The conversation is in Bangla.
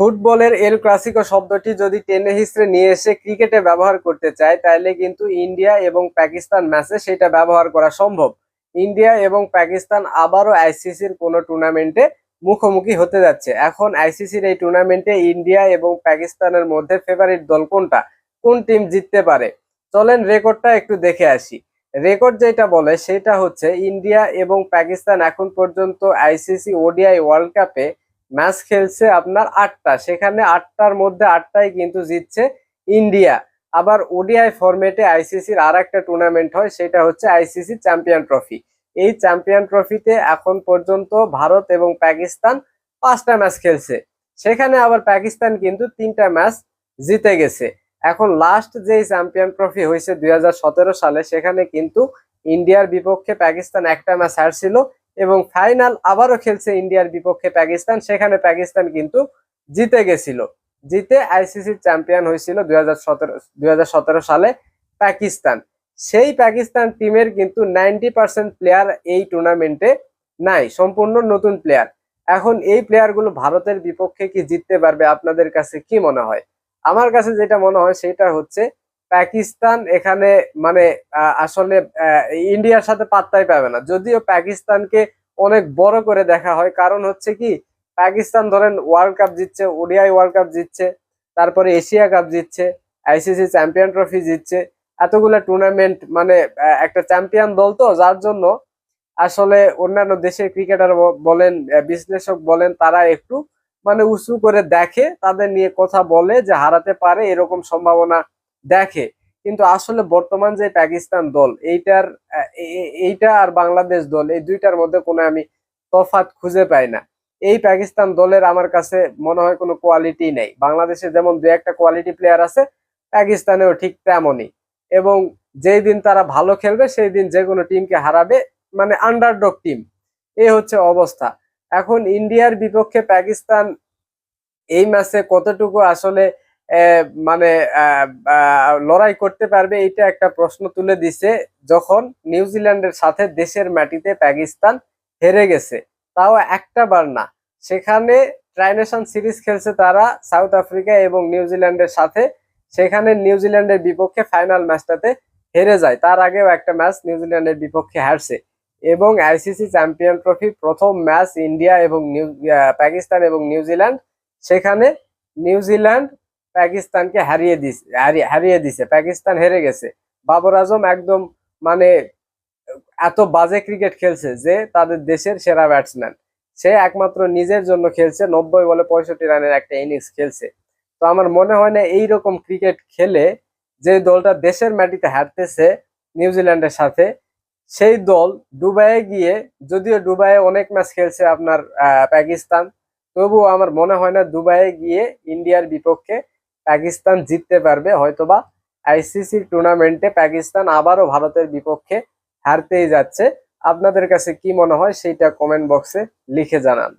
ফুটবলের এল ক্লাসিকো শব্দটি যদি টেনে হিসড়ে নিয়ে এসে ক্রিকেটে ব্যবহার করতে চায় তাহলে কিন্তু ইন্ডিয়া এবং পাকিস্তান ম্যাচে সেটা ব্যবহার করা সম্ভব। ইন্ডিয়া এবং পাকিস্তান আবারও আইসিসির কোনো টুর্নামেন্টে মুখোমুখি হতে যাচ্ছে। এখন আইসিসির এই টুর্নামেন্টে ইন্ডিয়া এবং পাকিস্তানের মধ্যে ফেভারিট দল কোনটা? কোন টিম জিততে পারে? চলেন রেকর্ডটা একটু দেখে আসি। রেকর্ড যেটা বলে, সেটা হচ্ছে ইন্ডিয়া এবং পাকিস্তান এখন পর্যন্ত আইসিসি ওডিআই ওয়ার্ল্ড কাপে ম্যাচ খেলছে আপনার আটটা। সেখানে আটটার মধ্যে আটটাই কিন্তু জিতছে ইন্ডিয়া। আবার ওডিআই ফরম্যাটে আইসিসির আর একটা টুর্নামেন্ট হয়, সেটা হচ্ছে আইসিসি চ্যাম্পিয়ন ট্রফি এই চ্যাম্পিয়ন ট্রফিতে এখন পর্যন্ত ভারত এবং পাকিস্তান পাঁচটা ম্যাচ খেলছে। সেখানে আবার পাকিস্তান কিন্তু তিনটা ম্যাচ জিতে গেছে। এখন লাস্ট যে চ্যাম্পিয়ন ট্রফি হয়েছে দুই হাজার সতেরো সালে, সেখানে কিন্তু ইন্ডিয়ার বিপক্ষে পাকিস্তান একটা ম্যাচ হারছিল। এবং ফাইনাল আবারও খেলছে ইন্ডিয়ার বিপক্ষে পাকিস্তান। সেখানে পাকিস্তান কিন্তু জিতে গেছিল। জিতে আইসিসি চ্যাম্পিয়ন হয়েছিল দুই হাজার সালে পাকিস্তান। সেই পাকিস্তান টিমের কিন্তু নাইনটি পার্সেন্ট প্লেয়ার এই টুর্নামেন্টে নাই, সম্পূর্ণ নতুন প্লেয়ার। এখন এই প্লেয়ারগুলো ভারতের বিপক্ষে কি জিততে পারবে, আপনাদের কাছে কি মনে হয়? আমার কাছে যেটা মনে হয় সেটা হচ্ছে পাকিস্তান এখানে মানে আসলে ইন্ডিয়ার সাথে পাত্তাই পাবে না। যদিও পাকিস্তানকে অনেক বড় করে দেখা হয়, কারণ হচ্ছে কি, পাকিস্তান ধরেন ওয়ার্ল্ড কাপ জিতছে, ওডিআই ওয়ার্ল্ড কাপ জিতছে, তারপরে এশিয়া কাপ জিতছে, আইসিসি চ্যাম্পিয়ন ট্রফি জিতছে, এতগুলো টুর্নামেন্ট মানে একটা চ্যাম্পিয়ন দল তো, যার জন্য আসলে অন্যান্য দেশের ক্রিকেটার বলেন বিশ্লেষক বলেন, তারা একটু মানে উঁচু করে দেখে, তাদের নিয়ে কথা বলে যে হারাতে পারে, এরকম সম্ভাবনা দেখে। কিন্তু আসলে বর্তমান যে পাকিস্তান দল, এইটার এইটা আর বাংলাদেশ দল, এই দুইটার মধ্যে কোনো আমি তফাত খুঁজে পাই না। এই পাকিস্তান দলের আমার কাছে মনে হয় কোনো কোয়ালিটি নেই। বাংলাদেশে যেমন দু একটা কোয়ালিটি প্লেয়ার আছে, পাকিস্তানেও ঠিক তেমনই। এবং যেই দিন তারা ভালো খেলবে, সেই দিন যে কোনো টিমকে হারাবে মানে আন্ডারডগ টিম এই হচ্ছে অবস্থা। এখন ইন্ডিয়ার বিপক্ষে পাকিস্তান এই ম্যাচে কতটুকু আসলে মানে লড়াই করতে পারবে এটা একটা প্রশ্ন তুলে দিছে যখন নিউজিল্যান্ডের সাথে দেশের মাটিতে পাকিস্তান হেরে গেছে। তাও একটা বার না। সেখানে ট্রাইনেশন সিরিজ খেলছে তারা সাউথ আফ্রিকা এবং নিউজিল্যান্ডের সাথে। সেখানে নিউজিল্যান্ডের বিপক্ষে ফাইনাল ম্যাচটাতে হেরে যায়। তার আগেও একটা ম্যাচ নিউজিল্যান্ডের বিপক্ষে হারছে। এবং আইসিসি চ্যাম্পিয়ন ট্রফি প্রথম ম্যাচ ইন্ডিয়া এবং পাকিস্তান এবং নিউজিল্যান্ড সেখানে নিউজিল্যান্ড পাকিস্তানকে হারিয়ে দিছে হারিয়ে দিছে। পাকিস্তান হেরে গেছে। বাবর আজম একদম মানে এত বাজে ক্রিকেট খেলছে যে তাদের দেশের সেরা ব্যাটসম্যান সে একমাত্র নিজের জন্য খেলছে, নব্বই বলে পঁয়ষট্টি রানের একটা ইনিংস খেলছে। তো আমার মনে হয় না এইরকম ক্রিকেট খেলে যে দলটা দেশের মাটিতে হারতেছে নিউজিল্যান্ডের সাথে, সেই দল দুবাইয়ে গিয়ে যদিও দুবাইয়ে অনেক ম্যাচ খেলছে আপনার পাকিস্তান, তবুও আমার মনে হয় না দুবাইয়ে গিয়ে ইন্ডিয়ার বিপক্ষে পাকিস্তান জিততে পারবে, হয়তোবা আইসিসি টুর্নামেন্টে পাকিস্তান আবারও ভারতের বিপক্ষে হারতেই যাচ্ছে। আপনাদের কাছে কি মনে হয়, সেইটা কমেন্ট বক্সে লিখে জানান।